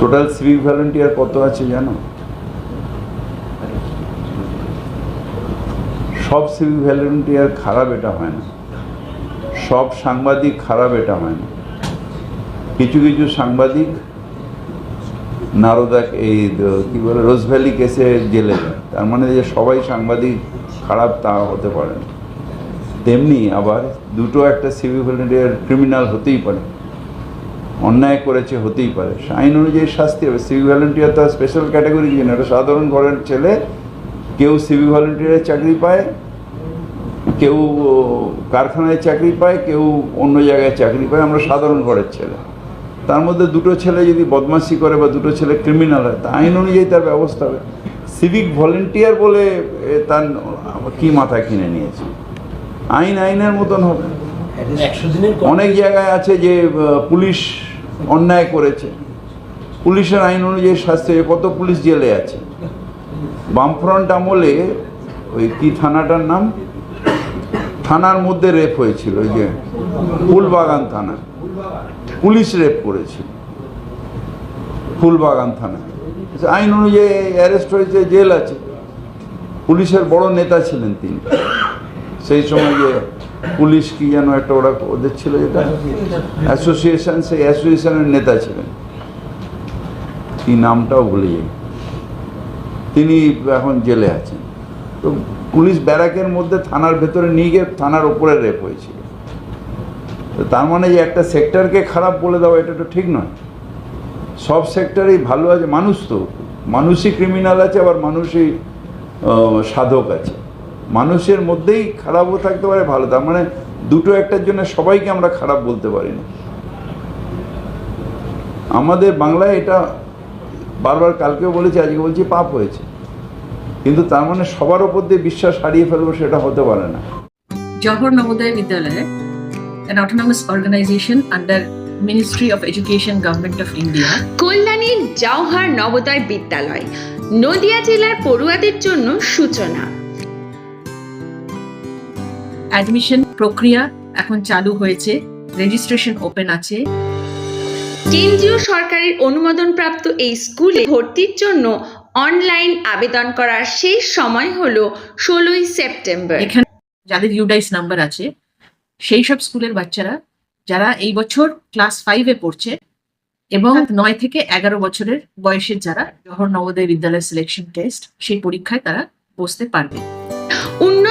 Total civic volunteer কত আছে জানো? সব সিভিক ভলেন্টিয়ার খারাপ এটা হয় না। সব সাংবাদিক খারাপ এটা হয় না। কিছু কিছু সাংবাদিক নারদা এই, কি বলে, রোজভ্যালি কেসে জেলে যায়। তার মানে যে সবাই সাংবাদিক খারাপ তা হতে পারে না। তেমনি আবার দুটো একটা সিভিক ভলেন্টিয়ার ক্রিমিনাল হতেই পারে। অন্যায় করেছে হতেই পারে। আইন অনুযায়ী শাস্তি হবে। সিভিক ভলেন্টিয়ার তো স্পেশাল ক্যাটাগরি না এটা সাধারণ ঘরের ছেলে। কেউ সিভিক ভলেন্টিয়ারের চাকরি পায়, কেউ কারখানায় চাকরি পায়, কেউ অন্য জায়গায় চাকরি পায়। আমরা সাধারণ ঘরের ছেলে। তার মধ্যে দুটো ছেলে যদি বদমাশি করে বা দুটো ছেলে ক্রিমিনাল হয়, তা আইন অনুযায়ী তার ব্যবস্থা হবে। সিভিক ভলেন্টিয়ার বলে তার কি মাথা কিনে নিয়েছে? আইন আইনের মতন হবে। অনেক জায়গায় আছে যে পুলিশ অন্যায় করেছে। পুলিশের আইন অনুযায়ী শাস্তি কত পুলিশ জেলে আছে? বামফ্রন্ট আমলে ওই কি থানাটার নাম? থানার মধ্যে রেপ হয়েছিল, ওই যে ফুলবাগান থানা। পুলিশ রেপ করেছিল ফুলবাগান থানা। আইন অনুযায়ী অ্যারেস্ট হয়েছে, জেল আছে। পুলিশের বড় নেতা ছিলেন তিনি। সেই সময় যে পুলিশ কি যেন একটা ওরা ওদের ছিল যেটা? অ্যাসোসিয়েশন সেই অ্যাসোসিয়েশনের নেতা ছিলেন। কি নামটাও ভুলে যাই। তিনি এখন জেলে আছেন। তো পুলিশ ব্যারাকের মধ্যে থানার ভেতরে নিয়ে গিয়ে থানার ওপরে রেপ হয়েছিল তো তার মানে যে একটা সেক্টরকে খারাপ বলে দেওয়া, এটা তো ঠিক নয়। সব সেক্টরেই ভালো আছে, মানুষ তো। মানুষই ক্রিমিনাল আছে, আবার মানুষই সাধক আছে। মানুষের মধ্যেই খারাপও থাকতে পারে ভালো তার মানে দুটো একটার জন্য সবাইকে আমরা খারাপ বলতে পারি না। আমাদের বাংলায় এটা বারবার কালকেও বলেছি আজকে বলছি পাপ হয়েছে। কিন্তু তার মানে সবার ওপর দিয়ে বিশ্বাস হারিয়ে ফেলব সেটা হতে পারে না। Johor Navodaya Vidyalaya, an autonomous organization under Ministry of Education, Government of India, কল্যাণীর Jawahar Navodaya বিদ্যালয় নদিয়া জেলার পড়ুয়াদের জন্য সূচনা। অ্যাডমিশন প্রক্রিয়া এখন চালু হয়েছে রেজিস্ট্রেশন ওপেন আছে। কেন্দ্রীয় সরকারের অনুমোদনপ্রাপ্ত এই স্কুলে ভর্তির জন্য অনলাইন আবেদন করার শেষ সময় হলো ষোলোই সেপ্টেম্বর। এখানে যাদের ইউডাইস নাম্বার আছে সেই সব স্কুলের বাচ্চারা যারা এই বছর ক্লাস ফাইভে পড়ছে এবং নয় থেকে এগারো বছরের বয়সের যারা জহর নবোদয় বিদ্যালয় সিলেকশন টেস্ট সেই পরীক্ষায় তারা বসতে পারবে।